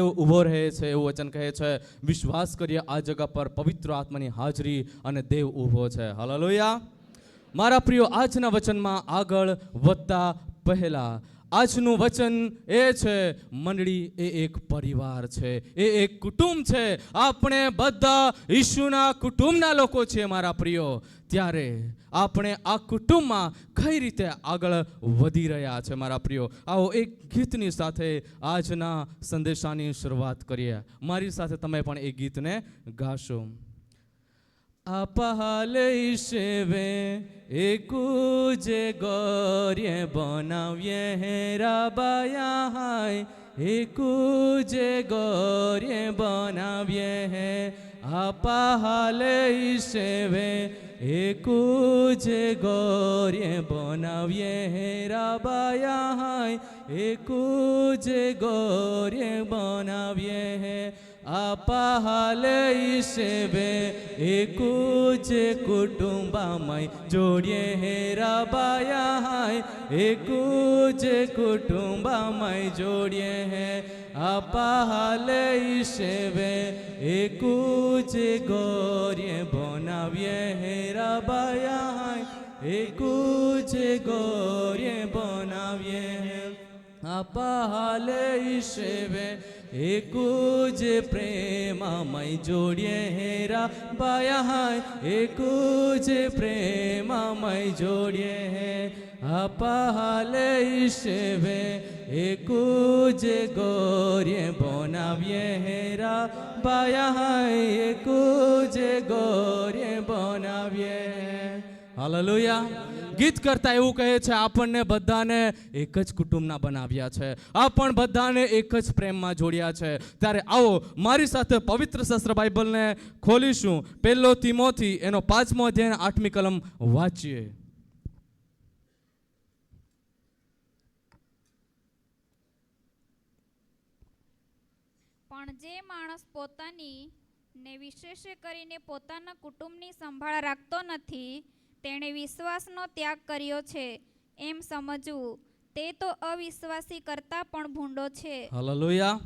ઊભો રહે છે, એવું વચન કહે છે. વિશ્વાસ કરીએ આ જગા પર પવિત્ર આત્માની હાજરી અને દેવ ઊભો છે. હાલેલુયા. મારા પ્રિયો, આજના વચનમાં આગળ વધતા પહેલા આજનું વચન એ છે, મંડળી એ એક પરિવાર છે, એ એક કુટુંબ છે. આપણે બધા ઈશુના કુટુંબના લોકો છીએ મારા પ્રિયો. ત્યારે આપણે આ કુટુંબમાં કઈ રીતે આગળ વધી રહ્યા છે મારા પ્રિયો? આવો એક ગીતની સાથે આજના સંદેશાની શરૂઆત કરીએ. મારી સાથે તમે પણ એ ગીતને ગાશો. આપહાલે ઈશેવે એકુજે ગૌર્ય બનાવ્યે હેરાબાયા હાય. એકુજે ગૌર્ય બનાવ્યે હે આપહાલે ઈશેવે એકુજે ગૌર્ય બનાવ્યે હેરાબાયા હાય. એકુજે ગૌર્ય બનાવ્યે હે આપહાલે ઈશેવે એકુજ કુટુંબામાં જોડીએ હેરાબાયા હાય એકુજ કુટુંબામાં જોડીએ હે આપહાલે ઈશેવે એકુજ ગૌર્ય બનાવીએ હેરાબાયા હાય એકુજ ગૌર્ય બનાવીએ હે આપહાલે ઈશેવે એકુજ પ્રેમામય જોડીએ હેરા બાયા હાય એકુજ પ્રેમામય જોડીએ હે આપહાલે ઈશેવે એકુજ ગૌર્ય બનાવીએ હેરા બાયા હાય એકુજ ગૌર્ય બનાવીએ હાલેલુયા ગીત કરતા એવું કહે છે, આપણને બધાને એક જ કુટુંબના બનાવ્યા છે. આપણ બધાને એક જ પ્રેમમાં જોડ્યા છે. ત્યારે આવો, મારી સાથે પવિત્ર શસ્ત્ર બાઇબલને ખોલીશું. પહેલો તિમોથી, એનો પાંચમો અધ્યાય આઠમી કલમ વાંચીએ. પણ જે માણસ પોતાની ને વિશેષ કરીને પોતાના કુટુંબની સંભાળ રાખતો નથી તેણે વિશ્વાસનો ત્યાગ કર્યો છે. એમ સમજવું, તે તો અવિશ્વાસી કરતાં પણ ભૂંડો છે. Hallelujah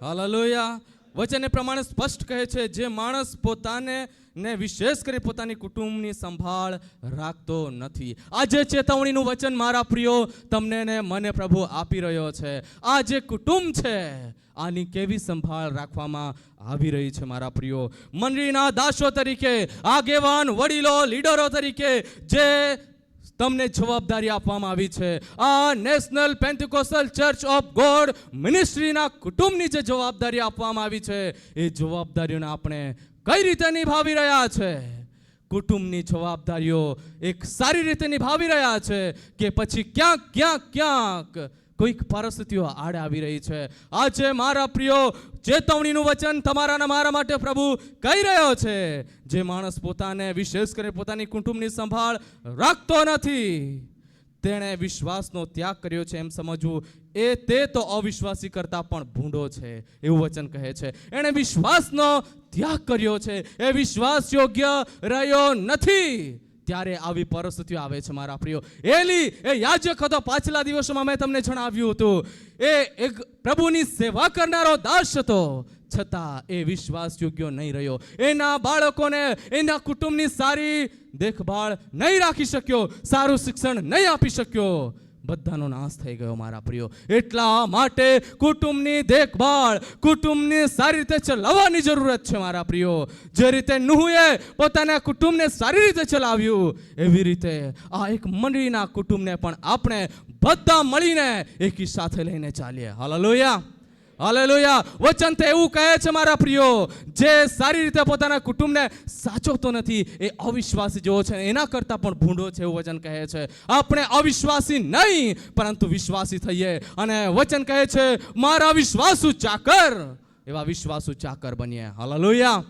hallelujah. વચન પ્રમાણે સ્પષ્ટ કહે છે, જે માણસ પોતાને ને વિશેષ કરી પોતાની કુટુંબની સંભાળ રાખતો નથી. આ જે ચેતવણીનું વચન, મારા પ્રિયો, તમને ને મને પ્રભુ આપી રહ્યો છે. આ જે કુટુંબ છે આની કેવી સંભાળ રાખવામાં આવી રહી છે મારા પ્રિયો? મંડળીના દાસો તરીકે, આગેવાન, વડીલો, લીડરો તરીકે જે તમને જવાબદારી આપવામાં આવી છે, આ National Pentecostal Church of God મિનિસ્ટ્રીના કુટુંબની જે જવાબદારી આપવામાં આવી છે, એ જવાબદારીઓને આપણે કઈ રીતે નિભાવી રહ્યા છે? કુટુંબની જવાબદારીઓ એક સારી રીતે નિભાવી રહ્યા છે કે પછી ક્યાંક ક્યાંક ક્યાંક કોઈક પરિસ્થિતિઓ આડે આવી રહી છે. આજે મારા પ્રિયો, ચેતવણીનું વચન તમારા મારા માટે પ્રભુ કહી રહ્યો છે. જે માણસ પોતાને વિશેષ કરીને પોતાની કુટુંબની સંભાળ રાખતો નથી, તેણે વિશ્વાસનો ત્યાગ કર્યો છે એમ સમજવું. એ તે તો અવિશ્વાસી કરતા પણ ભૂંડો છે, એવું વચન કહે છે. એણે વિશ્વાસનો ત્યાગ કર્યો છે. એ વિશ્વાસ યોગ્ય રહ્યો નથી. ત્યારે આવી પરિસ્થિતિઓ આવે છે, મારા પ્રિયો. એલી, એ યાજક હતો. પાછલા દિવસોમાં મેં તમને જણાવ્યું હતું. એ એક પ્રભુની સેવા કરનારો દાસ હતો. છતાં એ વિશ્વાસ યોગ્ય નહીં રહ્યો. એના બાળકોને, એના કુટુંબની સારી દેખભાળ નહીં રાખી શક્યો. સારું શિક્ષણ નહીં આપી શક્યો. બધાનો નાશ થઈ ગયો મારા પ્રિયો. એટલા માટે કુટુંબની દેખભાળ, કુટુંબની સારી રીતે ચલાવવાની જરૂરત છે મારા પ્રિયો. જે રીતે નુહુએ પોતાના કુટુંબને સારી રીતે ચલાવ્યું, એવી રીતે આ એક મંડળીના કુટુંબને પણ આપણે બધા મળીને એકી સાથે લઈને ચાલીએ. હાલેલુયા. હાલેલુયા. વચન તો એવું કહે છે, મારા પ્રિયો, જે સારી રીતે પોતાના કુટુંબને સાચવતો નથી, એ અવિશ્વાસી જેવો છે એના કરતાં પણ ભૂંડો છે એવું વચન કહે છે. આપણે અવિશ્વાસી નહીં, પરંતુ વિશ્વાસી થઈએ. અને વચન કહે છે, મારા વિશ્વાસુ ચાકર. એવા વિશ્વાસુ ચાકર બનીએ. હાલેલુયા.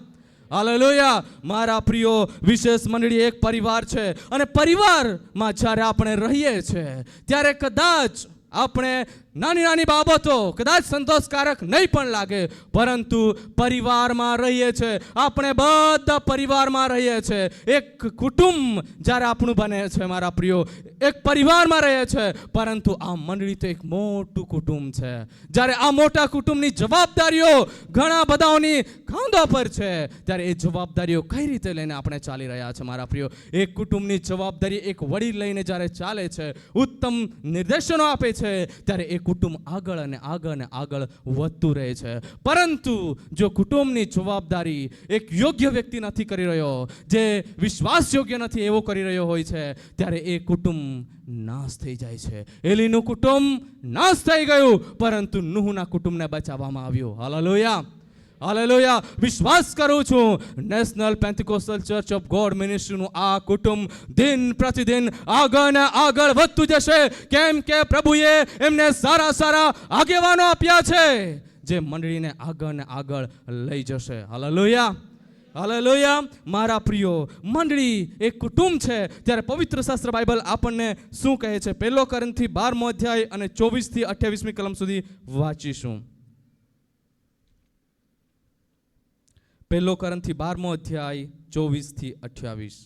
હાલેલુયા. મારા પ્રિયો, વિશેષ મંડળી એક પરિવાર છે. અને પરિવારમાં જ્યારે આપણે રહીએ છીએ ત્યારે કદાચ આપણે નાની નાની બાબતો કદાચ સંતોષકારક નહીં પણ લાગે, પરંતુ પરિવારમાં રહીએ છે. આપણે બધા પરિવારમાં રહીએ છે. એક કુટુંબ જ્યારે આપણું બને છે, મારા પ્રિયો, એક પરિવારમાં રહે છે, પરંતુ આ મંડળી તો એક મોટું કુટુંબ છે. જ્યારે આ મોટા કુટુંબની જવાબદારીઓ ઘણા બધાઓની ખાંધા પર છે, ત્યારે એ જવાબદારીઓ કઈ રીતે લઈને આપણે ચાલી રહ્યા છે, મારા પ્રિયો? એક કુટુંબની જવાબદારી એક વડીલ લઈને જ્યારે ચાલે છે, ઉત્તમ નિર્દેશનો આપે છે, ત્યારે એ કુટુંબ આગળ અને આગળ અને આગળ વધતું રહે છે. પરંતુ જો કુટુંબની જવાબદારી એક યોગ્ય વ્યક્તિ નથી કરી રહ્યો, જે વિશ્વાસ યોગ્ય નથી એવો કરી રહ્યો હોય છે, ત્યારે એ કુટુંબ નાશ થઈ જાય છે. એલીનું કુટુંબ નાશ થઈ ગયું, પરંતુ નુહના કુટુંબને બચાવવામાં આવ્યું. હાલેલુયા. હાલેલુયા. વિશ્વાસ કરું છું. National Pentecostal Church of God મિનિસ્ટ્રીનું આ કુટુંબ દિન પ્રતિદિન આગળ ને આગળ વધતું જશે. કેમ કે પ્રભુએ એમને સારા સારા આગેવાનો આપ્યા છે, જે મંડળીને આગળ ને આગળ લઈ જશે. હાલેલુયા. હાલેલુયા. મારા પ્રિયો, મંડળી એક કુટુંબ છે. ત્યારે પવિત્ર શાસ્ત્ર બાઇબલ આપણને શું કહે છે? પહેલો કરંથી બારમો અધ્યાય અને ચોવીસથી અઠ્યાવીસમી કલમ સુધી વાંચીશું. પહેલો કરંથી બારમો અધ્યાય ચોવીસથી અઠ્યાવીસ.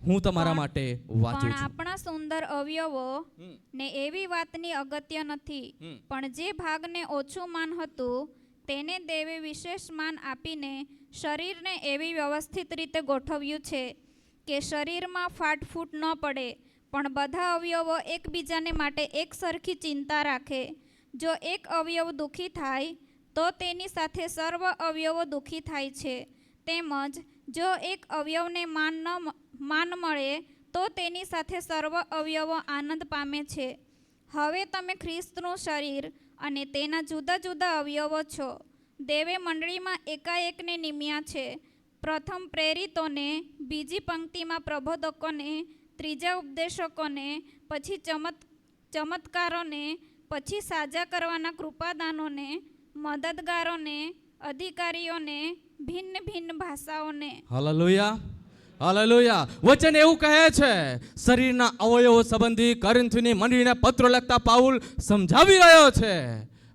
હું તમારા માટે વાંચું છું. આપણા સુંદર અવયવો ને એવી વાતની અગત્ય નથી. પણ જે ભાગને ઓછું માન હતું તેને દેવે વિશેષ માન આપીને શરીરને એવી વ્યવસ્થિત રીતે ગોઠવ્યું છે કે શરીરમાં ફાટફૂટ ન પડે પણ બધા અવયવો એકબીજાને માટે એક સરખી ચિંતા રાખે. જો એક અવયવ દુઃખી થાય તો તેની સાથે સર્વ અવયવો દુઃખી થાય છે. તેમજ, જો એક અવયવને માન ન માન મળે, તો તેની સાથે સર્વ અવયવો આનંદ પામે છે. હવે તમે ખ્રિસ્તનું શરીર અને તેના જુદા જુદા અવયવો છો. દેવે મંડળીમાં એકાએકને નિમ્યા છે. પ્રથમ પ્રેરિતોને, બીજી પંક્તિમાં પ્રબોધકોને, ત્રીજા ઉપદેશકોને, પછી ચમત, ચમત્કારોને, પછી સાજા કરવાના કૃપાદાનોને મદદગારોને, અધિકારીઓને, ભિન્ન ભિન્ન ભાષાઓને. Hallelujah hallelujah. વચન એવું કહે છે, શરીરના અવયવો સંબંધી કરંથીની મંડળીને પત્રો લખતા પાઉલ સમજાવી રહ્યો છે,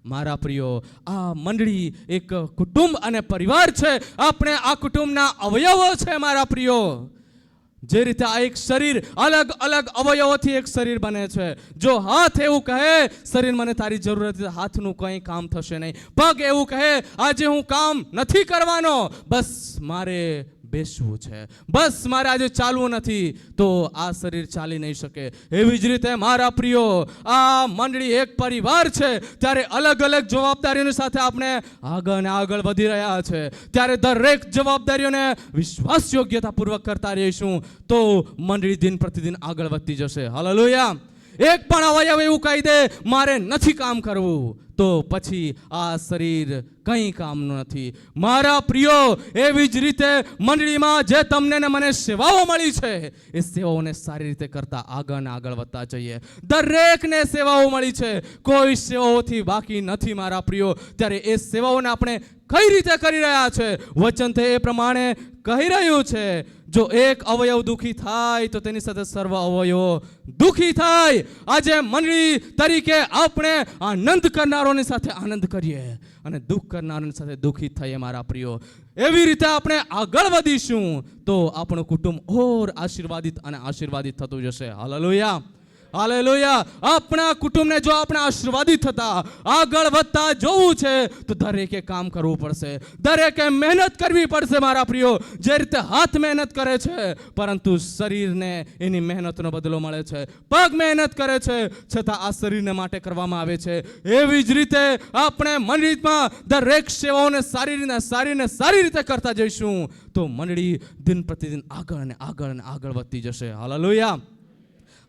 મારા પ્રિયો, આ મંડળી એક કુટુંબ અને પરિવાર છે. આપણે આ કુટુંબના અવયવો છે, મારા પ્રિયો. જે રીતે આ એક શરીર અલગ અલગ અવયવોથી એક શરીર બને છે. જો હાથ એવું કહે, શરીર મને તારી જરૂર હતી હાથનું કંઈ કામ થશે નહીં. પગ એવું કહે, આજે હું કામ નથી કરવાનો, બસ મારે બેસવું છે. બસ મારે આજે ચાલવું નથી, તો આ શરીર ચાલી નહીં શકે. એવી જ રીતે મારા પ્રિયો, આ મંડળી એક પરિવાર છે, ત્યારે અલગ અલગ જવાબદારીઓની સાથે આપણે આગળ ને આગળ વધી રહ્યા છે. ત્યારે દરેક જવાબદારીઓને વિશ્વાસ યોગ્યતાપૂર્વક કરતા રહીશું, તો મંડળી દિન પ્રતિદિન આગળ વધતી જશે. હાલેલુયા. એક પણ અવયવ એવું કહી દે, મારે નથી કામ કરવું. તો પછી આ શરીર કંઈ કામનું નથી. મારા પ્રિયો, એવી જ રીતે મંડળીમાં જે તમને ને મને સેવાઓ મળી છે, એ સેવાઓને સારી રીતે કરતા આગળ ને આગળ વધતા જઈએ. દરેકને સેવાઓ મળી છે. કોઈ સેવાઓથી બાકી નથી મારા પ્રિયો. ત્યારે એ સેવાઓને આપણે કઈ રીતે કરી રહ્યા છે? વચન તે એ પ્રમાણે કહી રહ્યું છે, જો એક અવયવ દુખી થાય, તો તેની સાથે સર્વ અવયવો દુખી થાય. આજે મંડળી તરીકે આપણે આનંદ કરનારોની સાથે આનંદ કરીએ અને દુઃખ કરનારોની સાથે દુઃખી થઈએ, મારા પ્રિયો. એવી રીતે આપણે આગળ વધીશું તો આપણું કુટુંબ ઓર આશીર્વાદિત અને આશીર્વાદિત થતું જશે. હાલેલુયા. હાલેલુયા. આપણા કુટુંબને જો આપણે આશીર્વાદિત થતા આગળ વધતા જોવું છે, તો દરેકે કામ કરવું પડશે. દરેકે મહેનત કરવી પડશે, મારા પ્રિયો. જે રીતે હાથ મહેનત કરે છે, પરંતુ શરીરને એની મહેનતનો બદલો મળે છે. પગ મહેનત કરે છે, છતાં આ શરીરને માટે કરવામાં આવે છે. એવી જ રીતે આપણે મંડળીમાં દરેક સેવાઓને સારી રીતે સારી ને સારી રીતે કરતા જઈશું, તો મંડળી દિન પ્રતિદિન આગળ ને આગળ ને આગળ વધતી જશે. હાલેલુયા.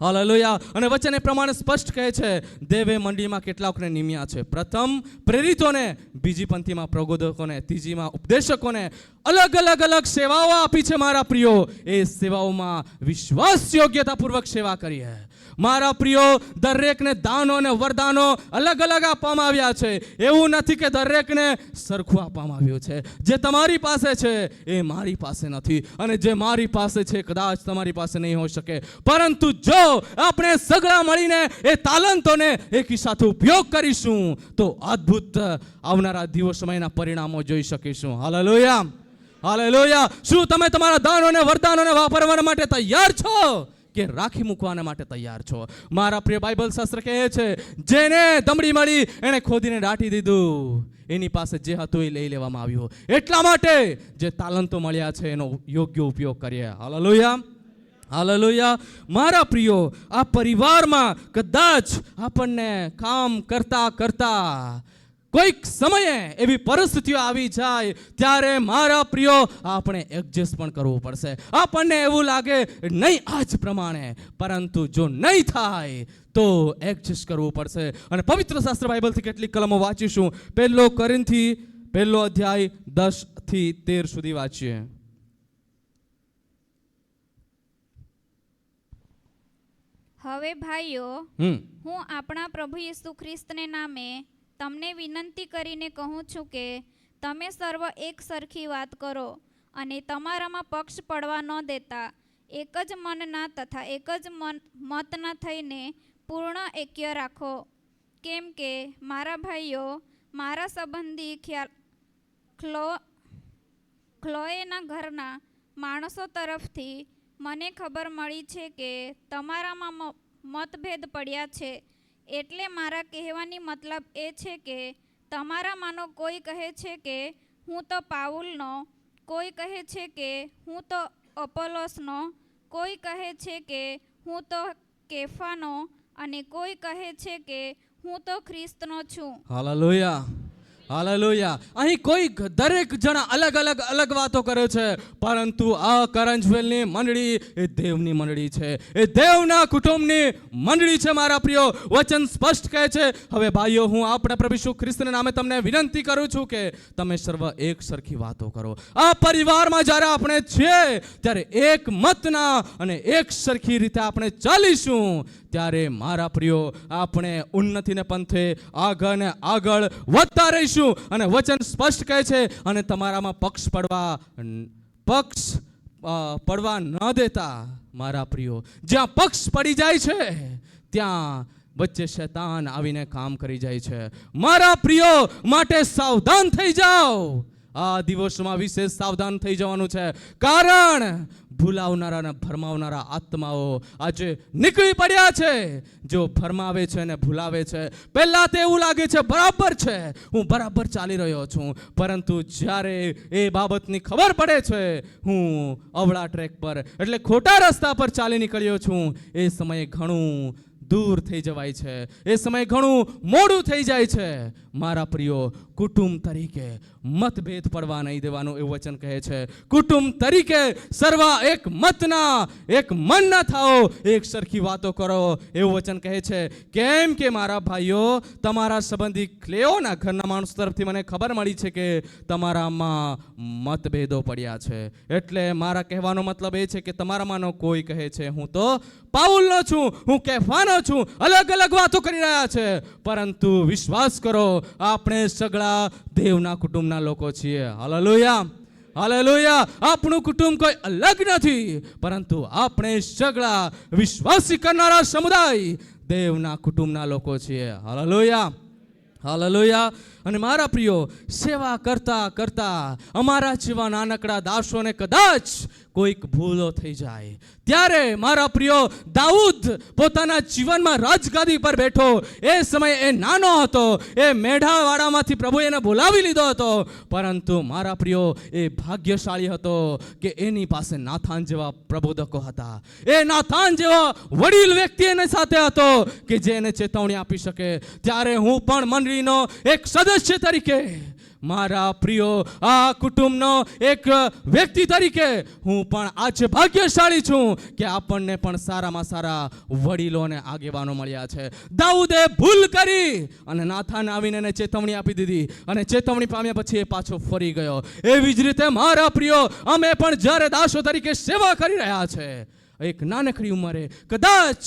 હાલેલુયા. અને વચન એ પ્રમાણે સ્પષ્ટ કહે છે, દેવે મંડીમાં કેટલાકને નિમ્યા છે. પ્રથમ પ્રેરિતોને, બીજી પંક્તિમાં પ્રબોધકોને, ત્રીજીમાં ઉપદેશકોને અલગ અલગ અલગ સેવાઓ આપી છે મારા પ્રિયો. એ સેવાઓમાં વિશ્વાસ યોગ્યતાપૂર્વક સેવા કરીએ મારા પ્રિયો, દરેકને દાનો અને વરદાનો અલગ અલગ આપવામાં આવ્યા છે. એવું નથી કે દરેકને સરખું આપવામાં આવ્યું છે. જે તમારી પાસે છે, એ મારી પાસે નથી. અને જે મારી પાસે છે, કદાચ તમારી પાસે નહીં હોઈ શકે. પરંતુ જો આપણે સગળા મળીને એ તાલંતોને એકી સાથે ઉપયોગ કરીશું, તો અદ્ભુત આવનારા દિવસોમાં પરિણામો જોઈ શકીશું. હાલેલુયા. હાલેલુયા. શું તમે તમારા દાનોને, વરદાનોને વાપરવા માટે તૈયાર છો? કે રાખી મૂકવાના માટે તૈયાર છો? મારા પ્રિય બાઇબલ શાસ્ત્ર કહે છે, જેને દમડી મળી, એણે ખોદીને દાટી દીધું. એની પાસે જે હતું એ લઈ લેવામાં આવ્યું. એટલા માટે જે તાલંતો મળ્યા છે, એનો યોગ્ય ઉપયોગ કરીએ. હાલેલુયા. હાલેલુયા. મારા પ્રિયો, આ પરિવારમાં કદાચ આપણને કામ કરતા કરતા કોઈક સમયે એવી પરિસ્થિતિઓ આવી જાય ત્યારે મારા પ્રિયો આપણે એડજસ્ટ પણ કરવું પડશે. આપણને એવું લાગે નહીં આ જ પ્રમાણે પરંતુ જો નહીં થાય તો એડજસ્ટ કરવું પડશે. અને પવિત્ર શાસ્ત્ર બાઇબલથી કેટલીક કલમો વાંચીશું. પહેલો કરીનથી પહેલો અધ્યાય દસથી તેર સુધી વાંચીએ. હવે ભાઈઓ હું આપણા પ્રભુ ઈસુ ખ્રિસ્તને નામે તમને વિનંતી કરીને કહું છું કે તમે સર્વ એક સરખી વાત કરો અને તમારામાં પક્ષ પડવા ન દેતા. એક જ મનના તથા એક જ મન મતના થઈને પૂર્ણ એક્ય રાખો. કેમ કે મારા ભાઈઓ, મારા સંબંધી ખ્યાલ, ખ્લો, ખ્લોએના ઘરના માણસો તરફથી મને ખબર મળી છે કે તમારામાં મતભેદ પડ્યા છે. એટલે મારા કહેવાની મતલબ એ છે કે તમારામાંનો કોઈ કહે છે કે હું તો પાઉલનો, કોઈ કહે છે કે હું તો અપોલોસનો, કોઈ કહે છે કે હું તો કેફાનો અને કોઈ કહે છે કે હું તો ખ્રિસ્તનો છું. હાલેલુયા. હાલેલુયા. અહીં કોઈ દરેક જણા અલગ અલગ અલગ વાતો કરે છે. પરંતુ આ કરંજવેલની મંડળી એ દેવની મંડળી છે. એ દેવના કુટુંબની મંડળી છે, મારા પ્રિયો. વચન સ્પષ્ટ કહે છે. હવે ભાઈઓ, હું આપણા પ્રભુ ઈસુ ખ્રિસ્તના નામે તમને વિનંતી કરું છું કે તમે સર્વ એક સરખી વાતો કરો. આ પરિવારમાં જ્યારે આપણે છીએ, ત્યારે એક મતના અને એક સરખી રીતે આપણે ચાલીશું ત્યારે મારા પ્રિયો, આપણે ઉન્નતિને પંથે આગળ ને આગળ વધતા રહીશું. અને વચન સ્પષ્ટ કહે છે, અને તમારામાં પક્ષ પડવા પક્ષ પડવા ન દેતા, મારા પ્રિયો. જ્યાં પક્ષ પડી જાય છે, ત્યાં વચ્ચે શેતાન આવીને કામ કરી જાય છે. મારા પ્રિયો, માટે સાવધાન થઈ જાઓ. આ દિવસોમાં વિશેષ સાવધાન થઈ જવાનું છે. કારણ ભૂલાવનારા અને ભરમાવનારા આત્માઓ આજે નીકળી પડ્યા છે. જો ફરમાવે છે અને ભૂલાવે છે, પહેલાં તો એવું લાગે છે, બરાબર છે, હું બરાબર ચાલી રહ્યો છું. પરંતુ જ્યારે એ બાબતની ખબર પડે છે, હું અવળા ટ્રેક પર, એટલે ખોટા રસ્તા પર ચાલી નીકળ્યો છું. એ સમયે ઘણું દૂર થઈ જવાય છે. એ સમય ઘણું મોડું થઈ જાય છે. મારા પ્રિયો, કુટુંબ તરીકે મતભેદ પડવા નહીં દેવાનું એવું વચન કહે છે. કુટુંબ તરીકે સર્વા એક મતના એક મનના થાઓ, એક સરખી વાતો કરો એવું વચન કહે છે. કેમ કે મારા ભાઈઓ, તમારા સંબંધી ક્લેઓના ઘરના માણસ તરફથી મને ખબર મળી છે કે તમારામાં મતભેદો પડ્યા છે. એટલે મારા કહેવાનો મતલબ એ છે કે તમારામાંનો કોઈ કહે છે, હું તો પાઉલનો છું, હું છું. અલગ અલગ વાતો કરી રહ્યા છે. પરંતુ વિશ્વાસ કરો, આપણે સગળા દેવના કુટુંબના લોકો છીએ. હાલેલુયા. હાલેલુયા. આપણું કુટુંબ કોઈ અલગ નથી. પરંતુ આપણે સગળા વિશ્વાસી કરનારા સમુદાય દેવના કુટુંબના લોકો છીએ. હાલેલુયા. હાલેલુયા. અને મારા પ્રિયો, સેવા કરતા કરતા અમારા જેવા નાનકડા દાસોને કદાચ કોઈક ભૂલો થઈ જાય. ત્યારે મારા પ્રિયો, દાઉદ પોતાના જીવનમાં રાજગાદી પર બેઠો. એ સમયે એ નાનો હતો. એ મેઢાવાડામાંથી પ્રભુ એને બોલાવી લીધો હતો. પરંતુ મારા પ્રિયો, એ ભાગ્યશાળી હતો કે એની પાસે નાથાન જેવા પ્રબોધકો હતા. એ નાથાન જેવા વડીલ વ્યક્તિ એની સાથે હતો કે જે એને ચેતવણી આપી શકે. ત્યારે હું પણ મંડળીનો એક સદસ્ય તરીકે, મારા પ્રિયો આ કુટુંબનો એક વ્યક્તિ તરીકે હું પણ આજે ભાગ્યશાળી છું કે આપણને પણ સારામાં સારા વડીલો અને આગેવાનો મળ્યા છે. દાઉદે ભૂલ કરી અને નાથાન આવીને એને ચેતવણી આપી દીધી અને ચેતવણી પામ્યા પછી એ પાછો ફરી ગયો. એવી જ રીતે મારા પ્રિયો, અમે પણ જ્યારે દાસો તરીકે સેવા કરી રહ્યા છે, એક નાનકડી ઉંમરે કદાચ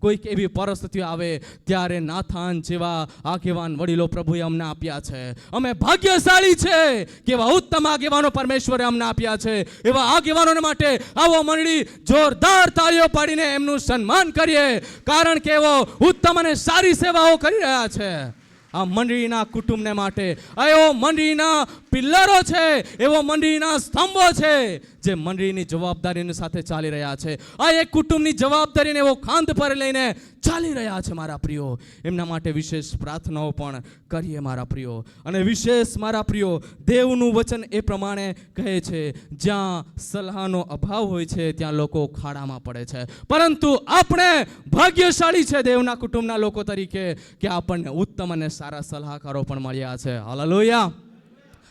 કોઈક એવી પરિસ્થિતિ આવે ત્યારે નાથાન જેવા આગેવાન વડીલો પ્રભુએ અમને આપ્યા છે. અમે ભાગ્યશાળી છે કેવા ઉત્તમ આગેવાનો પરમેશ્વરે અમને આપ્યા છે. એવા આગેવાનોને માટે આવો મંડળી જોરદાર તાળીઓ પાડીને એમનું સન્માન કરીએ. કારણ કે એવો ઉત્તમ અને સારી સેવાઓ કરી રહ્યા છે. આ મંડળીના કુટુંબને માટે, આ એવો મંડળીના પિલ્લરો છે, એવો મંડળીના સ્તંભો છે, જે મંડળીની જવાબદારીની સાથે ચાલી રહ્યા છે. આ એક કુટુંબની જવાબદારીને એવો ખાંધ પર લઈને ચાલી રહ્યા છે, મારા પ્રિયો. એમના માટે વિશેષ પ્રાર્થનાઓ પણ કરીએ, મારા પ્રિયો. અને વિશેષ, મારા પ્રિયો, દેવનું વચન એ પ્રમાણે કહે છે, જ્યાં સલાહનો અભાવ હોય છે, ત્યાં લોકો ખાડામાં પડે છે. પરંતુ આપણે ભાગ્યશાળી છે, દેવના કુટુંબના લોકો તરીકે, કે આપણને ઉત્તમ અને સારા સલાહકારો પણ મળ્યા છે. હાલેલુયા.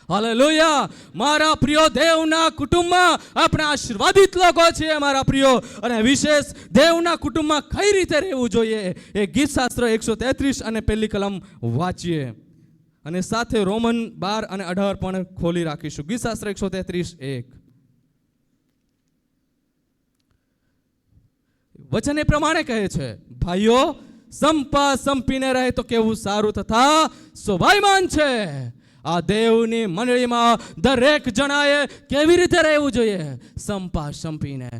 હાલેલુયા. મારા પ્રિય દેવના કુટુંબમાં આપણે આશીર્વાદિત લોકો છીએ મારા પ્રિયો. અને વિશેષ દેવના કુટુંબમાં કઈ રીતે રહેવું જોઈએ એ ગીત શાસ્ત્ર એકસો તેત્રીસ અને પહેલી કલમ વાંચીએ. અને સાથે રોમન બાર અને અઢાર પણ ખોલી રાખીશું. ગીત શાસ્ત્ર એકસો તેત્રીસ એક. વચન એ પ્રમાણે કહે છે, ભાઈઓ, સંપા સંપીને રહે તો કેવું સારું તથા શોભાયમાન છે. આ દેવની મંડળીમાં દરેક જણાએ કેવી રીતે રહેવું જોઈએ? સંપા સંપીને.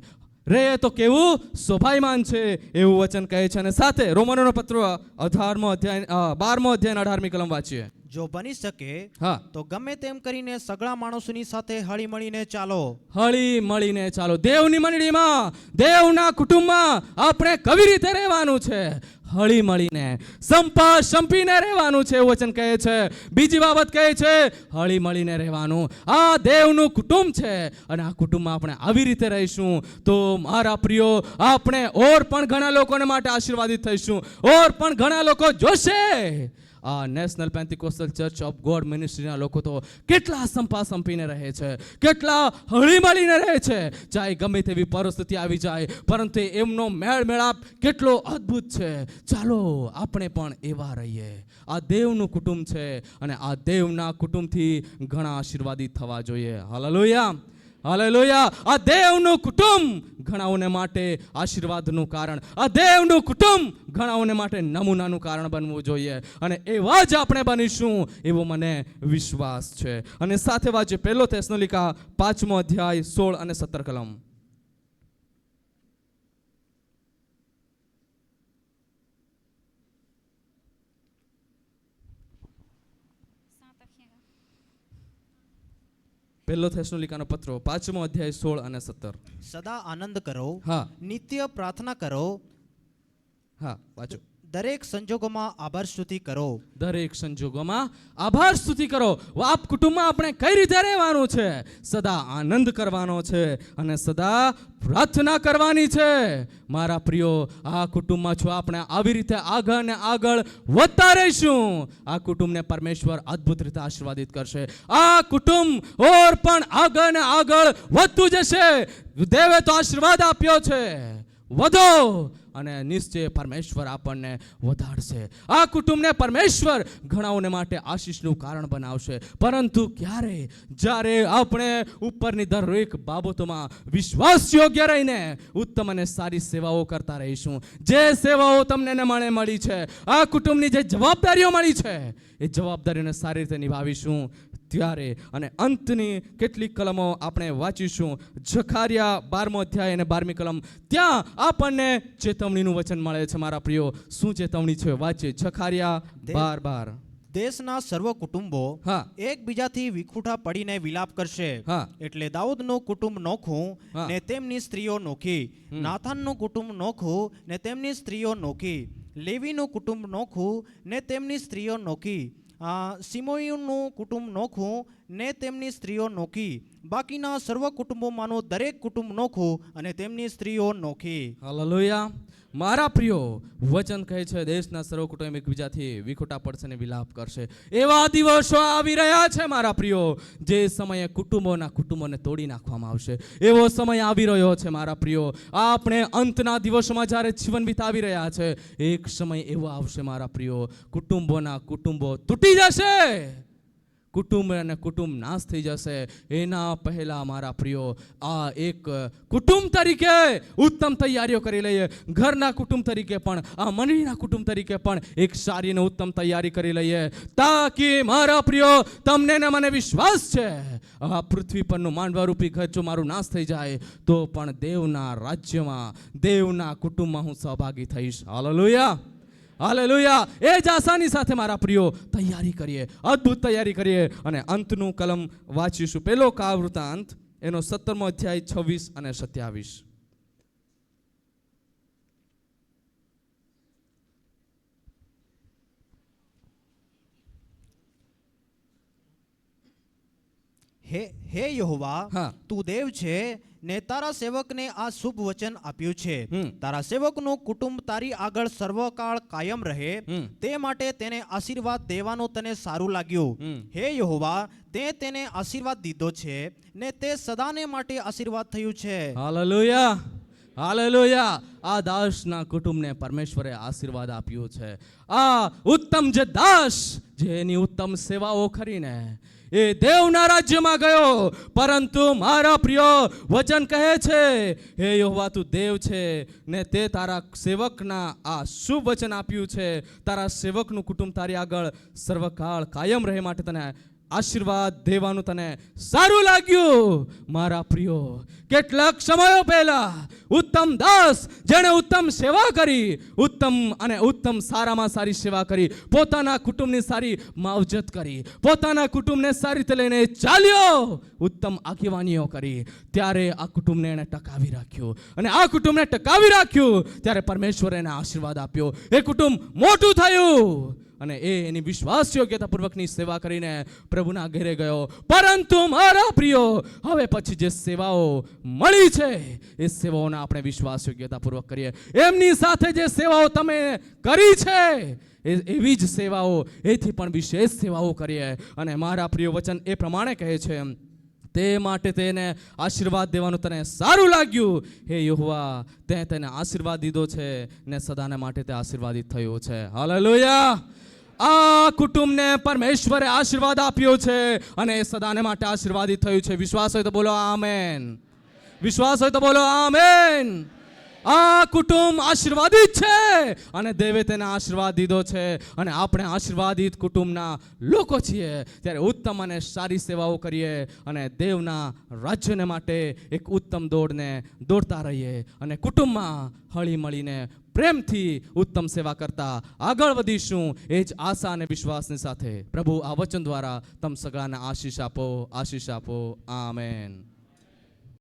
રહે તો કેવું? શોભાયમાન છે એવું વચન કહે છે. અને સાથે રોમનોનો પત્ર અઢારમો અધ્યાય બારમો અધ્યાય અઢારમી કલમ વાંચીએ. જો બની શકે હા. તો ગમે તેમ કરીને સગળા માણસોની સાથે હળી મળીને ચાલો. હળી મળીને ચાલો. દેવની મંડળીમાં દેવના કુટુંબમાં આપણે કેવી રીતે રહેવાનું છે? હળી મળીને સંપા સંપીને રહેવાનું છે વચન કહે છે. બીજી બાબત કહે છે હળી મળીને રહેવાનું. આ દેવનું કુટુંબ છે અને આ કુટુંબમાં આપણે આવી રીતે રહીશું. તો મારા પ્રિયો આપણે ઓર પણ ઘણા લોકોને માટે આશીર્વાદિત થઈશું. ઓર પણ ઘણા લોકો જોશે. આ national pentecostal church of God મિનિસ્ટ્રીના લોકો તો કેટલા સંપા સંપીને રહે છે, કેટલા હળી મળીને રહે છે. ચાહે ગમે તેવી પરિસ્થિતિ આવી જાય, પરંતુ એમનો મેળ મેળાપ કેટલો અદ્ભુત છે. ચાલો આપણે પણ એવા રહીએ. આ દેવનું કુટુંબ છે અને આ દેવના કુટુંબથી ઘણા આશીર્વાદિત થવા જોઈએ. હાલેલુયા. હાલેલુયા. આ દેવનું કુટુંબ ઘણાઓને માટે આશીર્વાદનું કારણ. આ દેવનું કુટુંબ ઘણાઓને માટે નમૂનાનું કારણ બનવું જોઈએ. અને એવા જ આપણે બનીશું એવો મને વિશ્વાસ છે. અને સાથે વાંચે પહેલો તેસ્નલિકા પાંચમો અધ્યાય સોળ અને સત્તર કલમ. પહેલો થેસ્નોલિકાનો પત્રો પાંચમો અધ્યાય સોળ અને સત્તર. સદા આનંદ કરો હા. નિત્ય પ્રાર્થના કરો. હા વાંચો. દરેક સંજોગોમાં આભાર સ્તુતિ કરો. દરેક સંજોગોમાં આભાર સ્તુતિ કરો. આપ કુટુંબમાં આપણે કઈ રીતે રહેવાનું છે? સદા આનંદ કરવાનો છે અને સદા પ્રાર્થના કરવાની છે. મારા પ્રિયો, આ કુટુંબમાં છો. આપણે આવી રીતે આગળ ને આગળ વધતા રહીશું. આ કુટુંબને પરમેશ્વર અદ્ભુત રીતે આશીર્વાદિત કરશે. આ કુટુંબ ઓર પણ આગળ ને આગળ વધતું જશે. દેવે તો આશીર્વાદ આપ્યો છે. વધો. અને નિશ્ચય પરમેશ્વર આપણને વધારશે. આ કુટુંબને પરમેશ્વર ઘણાઓને માટે આશીષનું કારણ બનાવશે. પરંતુ ક્યારે? જ્યારે આપણે ઉપરની દરેક બાબતોમાં વિશ્વાસ યોગ્ય રહીને ઉત્તમ અને સારી સેવાઓ કરતા રહીશું. જે સેવાઓ તમને મને મળે છે. આ કુટુંબની જે જવાબદારીઓ મળી છે, એ જવાબદારીને સારી રીતે નિભાવીશું. ત્યારે અને અંતની કેટલીક કલમો આપણે વાંચીશું. જખારિયા બારમો અધ્યાય અને બારમી કલમ. ત્યાં આપણને ચેતવણીનું વચન મળે છે મારા પ્રિયો. શું ચેતવણી છે? વાંચીએ. જખારિયા બાર બાર. દેશના સર્વ કુટુંબો હા. એકબીજાથી વિખૂટા પડીને વિલાપ કરશે. હા. એટલે દાઉદનું કુટુંબ નોખું ને તેમની સ્ત્રીઓ નોખી. નાથાનનું કુટુંબ નોખું ને તેમની સ્ત્રીઓ નોખી. લેવીનું કુટુંબ નોખું ને તેમની સ્ત્રીઓ નોખી. સિમોઈનું કુટુંબ નોખું, ને તેમની સ્ત્રીઓ નોખી. બાકીના સર્વ કુટુંબોમાંનું દરેક કુટુંબ નોખું અને તેમની સ્ત્રીઓ નોખી. હાલેલુયા મારા પ્રિયો, વચન કહે છે, દેશના સર્વ કુટુંબ એકબીજાથી વિખોટા પડશે ને વિલાપ કરશે. એવા દિવસો આવી રહ્યા છે, મારા પ્રિયો, જે સમયે કુટુંબોના કુટુંબોને તોડી નાખવામાં આવશે. એવો સમય આવી રહ્યો છે, મારા પ્રિયો. આપણે અંતના દિવસોમાં જ્યારે જીવન વિતાવી રહ્યા છે, એક સમય એવો આવશે, મારા પ્રિયો. કુટુંબોના કુટુંબો તૂટી જશે. કુટુંબ અને કુટુંબ નાશ થઈ જશે. એના પહેલા મારા પ્રિયો, આ એક કુટુંબ તરીકે ઉત્તમ તૈયારીઓ કરી લઈએ. ઘરના કુટુંબ તરીકે પણ, આ મંડળીના કુટુંબ તરીકે પણ એક સારી અને ઉત્તમ તૈયારી કરી લઈએ. તાકી મારા પ્રિયો, તમને ને મને વિશ્વાસ છે. આ પૃથ્વી પરનું માંડવારૂપી ઘર જો મારું નાશ થઈ જાય, તો પણ દેવના રાજ્યમાં, દેવના કુટુંબમાં હું સહભાગી થઈશ. હાલેલુયા. હાલેલુયા. એ જ આશાની સાથે મારા પ્રિયો તૈયારી કરીએ અદ્ભુત તૈયારી કરીએ. અને અંતનું કલમ વાંચીશું. પેલો કાવૃતાંત એનો સત્તરમો અધ્યાય છવ્વીસ અને સત્યાવીસ. હે હે યહોવા. તું દેવ છે ને તારા સેવકને આ શુભ વચન આપ્યું છે. તારા સેવકનું કુટુંબ તારી આગળ સર્વકાળ કાયમ રહે. તે માટે તેને આશીર્વાદ દેવાનું તને સારું લાગ્યું. હે યહોવા તે તેને આશીર્વાદ દીધો છે ને તે સદાને માટે આશીર્વાદ થયું છે. હાલેલુયા. હાલેલુયા. આ દાસના કુટુંબને પરમેશ્વરે આશીર્વાદ આપ્યો છે. આ ઉત્તમ જે દાસ જેની ઉત્તમ સેવાઓ કરીને એ દેવના રાજ્યમાં ગયો. પરંતુ મારા પ્રિય વચન કહે છે, હે યહોવા, તું દેવ છે ને તે તારા સેવકના આ શુભ વચન આપ્યું છે. તારા સેવકનું કુટુંબ તારી આગળ સર્વકાળ કાયમ રહે માટે તને આશીર્વાદ દેવાનું તને સારું લાગ્યું. મારા પ્રિયો, કેટલાક સમયો પહેલા ઉત્તમ દાસ જેણે ઉત્તમ સેવા કરી, ઉત્તમ અને ઉત્તમ સારામાં સારી સેવા કરી, પોતાના કુટુંબની સારી માવજત કરી, પોતાના કુટુંબને સારી રીતે લઈને ચાલ્યો, ઉત્તમ આગેવાનીઓ કરી. ત્યારે આ કુટુંબને એણે ટકાવી રાખ્યું. અને આ કુટુંબને ટકાવી રાખ્યું, ત્યારે પરમેશ્વરે એને આશીર્વાદ આપ્યો. એ કુટુંબ મોટું થયું. અને એ એની વિશ્વાસ યોગ્યતાપૂર્વકની સેવા કરીને પ્રભુના ઘરે ગયો. પરંતુ મારા પ્રિયો, હવે પછી જે સેવાઓ મળી છે, એ સેવાઓને આપણે વિશ્વાસ યોગ્યતાપૂર્વક કરીએ. એમની સાથે જે સેવાઓ તમે કરી છે એવી જ સેવાઓ, એથી પણ વિશેષ સેવાઓ કરીએ. અને મારા પ્રિય વચન એ પ્રમાણે કહે છે તે માટે તેને આશીર્વાદ દેવાનું તને સારું લાગ્યું. હે યુહવા, તે તેને આશીર્વાદ દીધો છે ને સદાને માટે તે આશીર્વાદિત થયો છે. હાલેલુયા. આ કુટુંબને પરમેશ્વરે આશીર્વાદ આપ્યો છે અને એ સદાને માટે આશીર્વાદિત થયું છે. વિશ્વાસ હોય તો બોલો આમેન. વિશ્વાસ હોય તો બોલો આમેન. આ કુટુંબ આશીર્વાદિત છે અને દેવે તેને આશીર્વાદ દીધો છે અને આપણે આશીર્વાદિત કુટુંબના લોકો છીએ. ત્યારે ઉત્તમ અને સારી સેવાઓ કરીએ અને દેવના રાજ્યને માટે એક ઉત્તમ દોડને દોડતા રહીએ અને કુટુંબમાં હળી મળીને પ્રેમથી ઉત્તમ સેવા કરતા આગળ વધીશું. એ જ આશા અને વિશ્વાસની સાથે પ્રભુ આ વચન દ્વારા તમ સગળાને આશીષ આપો આશીષ આપો. આમેન.